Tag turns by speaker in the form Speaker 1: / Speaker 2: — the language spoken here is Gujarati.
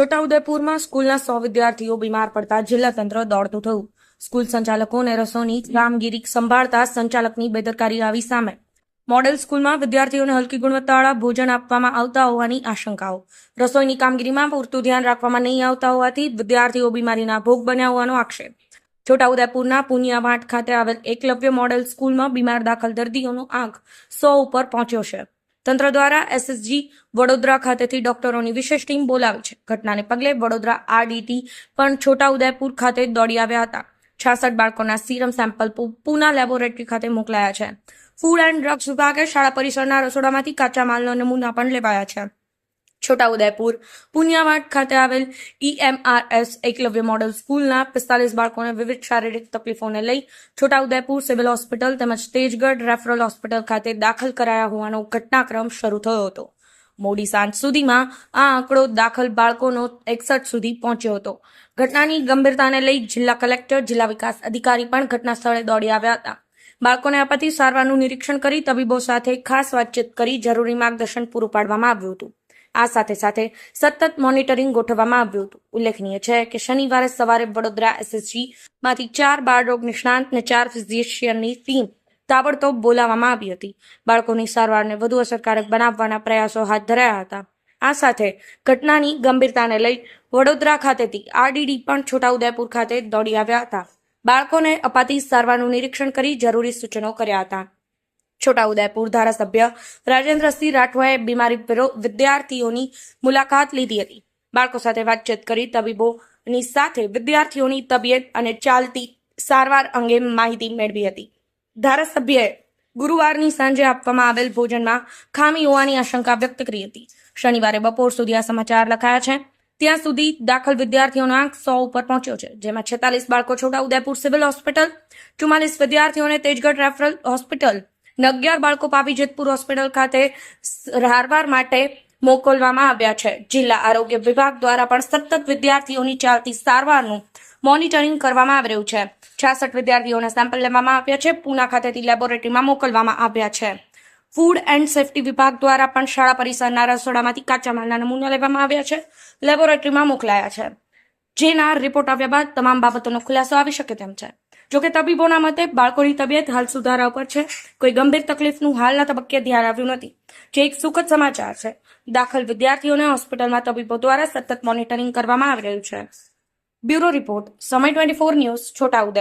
Speaker 1: છોટાઉદેપુરમાં સ્કૂલના સો વિદ્યાર્થીઓ બીમાર પડતા જિલ્લા તંત્ર દોડતું થયું. સ્કૂલ સંચાલકોને રસોની કામગીરી સંભાળતા સંચાલકની બેદરકારી આવી સામે. મોડેલ સ્કૂલમાં વિદ્યાર્થીઓને હલકી ગુણવત્તાવાળા ભોજન આપવામાં આવતા હોવાની આશંકાઓ. રસોઈની કામગીરીમાં પૂરતું ધ્યાન રાખવામાં નહીં આવતા હોવાથી વિદ્યાર્થીઓ બીમારીના ભોગ બન્યા હોવાનો આક્ષેપ. છોટાઉદેપુરના પુનિયાવાટ ખાતે આવેલ એકલવ્ય મોડેલ સ્કૂલમાં બીમાર દાખલ દર્દીઓનો આંક સો ઉપર પહોંચ્યો છે. તંત્ર દ્વારા એસએસજી વડોદરા ખાતેથી ડોક્ટરોની વિશેષ ટીમ બોલાવી છે. ઘટનાને પગલે વડોદરા આરડીટી પણ છોટાઉદેપુર ખાતે દોડી આવ્યા હતા. છાસઠ બાળકોના સીરમ સેમ્પલ પૂના લેબોરેટરી ખાતે મોકલાયા છે. ફૂડ એન્ડ ડ્રગ્સ વિભાગે શાળા પરિસરના રસોડામાંથી કાચા માલનો નમૂના પણ લેવાયા છે. છોટાઉદેપુર, પુનિયાવાડ ખાતે આવેલ ઈએમઆરએસ એકલવ્ય મોડલ સ્કૂલના પિસ્તાલીસ બાળકોને વિવિધ શારીરિક તકલીફોને લઈ છોટાઉદેપુર સિવિલ હોસ્પિટલ તેમજ તેજગઢ રેફરલ હોસ્પિટલ ખાતે દાખલ કરાયા હોવાનો ઘટનાક્રમ શરૂ થયો હતો. મોડી સાંજ સુધીમાં આ આંકડો દાખલ બાળકોનો એકસઠ સુધી પહોંચ્યો હતો. ઘટનાની ગંભીરતાને લઈ જિલ્લા કલેક્ટર, જિલ્લા વિકાસ અધિકારી પણ ઘટના સ્થળે દોડી આવ્યા હતા. બાળકોને અપાતી સારવારનું નિરીક્ષણ કરી તબીબો સાથે ખાસ વાતચીત કરી જરૂરી માર્ગદર્શન પૂરું પાડવામાં આવ્યું હતું. આ સાથે સાથે સતત મોનિટરિંગ ગોઠવવામાં આવ્યું હતું. ઉલ્લેખનીય છે કે શનિવારે સવારે વડોદરા એસએસજી માંથી ચાર બાળરોગ નિષ્ણાંત અને ચાર ફિઝિશિયનની ટીમ તાબડતોબ બોલાવવામાં આવી હતી. બાળકોની સારવારને વધુ અસરકારક બનાવવાના પ્રયાસો હાથ ધરાયા હતા. આ સાથે ઘટનાની ગંભીરતાને લઈ વડોદરા ખાતેથી આરડીડી પણ છોટાઉદેપુર ખાતે દોડી આવ્યા હતા. બાળકોને અપાતી સારવારનું નિરીક્ષણ કરી જરૂરી સૂચનો કર્યા હતા. છોટાઉદેપુર ધારાસભ્ય રાજેન્દ્રસિંહ રાઠવાએ બીમારી વિદ્યાર્થીઓની મુલાકાત લીધી હતી. બાળકો સાથે વાતચીત કરી તબીબોની સાથે વિદ્યાર્થીઓની તબિયત અને ચાલતી સારવાર અંગે માહિતી મેળવી હતી. ધારાસભ્યએ ગુરુવારની સાંજે આપવામાં આવેલ ભોજનમાં ખામી હોવાની આશંકા વ્યક્ત કરી હતી. શનિવારે બપોર સુધી આ સમાચાર લખાયા છે. ત્યાં સુધી દાખલ વિદ્યાર્થીઓનો આંક સો ઉપર પહોંચ્યો છે, જેમાં છેતાલીસ બાળકો છોટા ઉદેપુર સિવિલ હોસ્પિટલ, ચુમ્માલીસ વિદ્યાર્થીઓને તેજગઢ રેફરલ હોસ્પિટલ અગિયાર બાળકો પાવી જેતપુર હોસ્પિટલ ખાતે સારવાર માટે મોકલવામાં આવ્યા છે. જિલ્લા આરોગ્ય વિભાગ દ્વારા પણ સતત વિદ્યાર્થીઓની ચાલતી સારવારનું મોનિટરિંગ કરવામાં આવી રહ્યું છે. છાસઠ વિદ્યાર્થીઓના સેમ્પલ લેવામાં આવ્યા છે. પૂના ખાતેથી લેબોરેટરીમાં મોકલવામાં આવ્યા છે. ફૂડ એન્ડ સેફટી વિભાગ દ્વારા પણ શાળા પરિસરના રસોડામાંથી કાચા માલના નમૂના લેવામાં આવ્યા છે. લેબોરેટરીમાં મોકલાયા છે. જેના રિપોર્ટ આવ્યા બાદ તમામ બાબતોનો ખુલાસો આવી શકે તેમ છે. જોકે તબીબોના મતે બાળકોની તબિયત હાલ સુધારા ઉપર છે. કોઈ ગંભીર તકલીફનું હાલના તબક્કે ધ્યાન આવ્યું નથી. જે એક સુખદ સમાચાર છે. દાખલ વિદ્યાર્થીઓને હોસ્પિટલમાં તબીબો દ્વારા સતત મોનિટરિંગ કરવામાં આવી રહ્યું છે. Bureau report, Samay twenty four news, Chhota Udepur.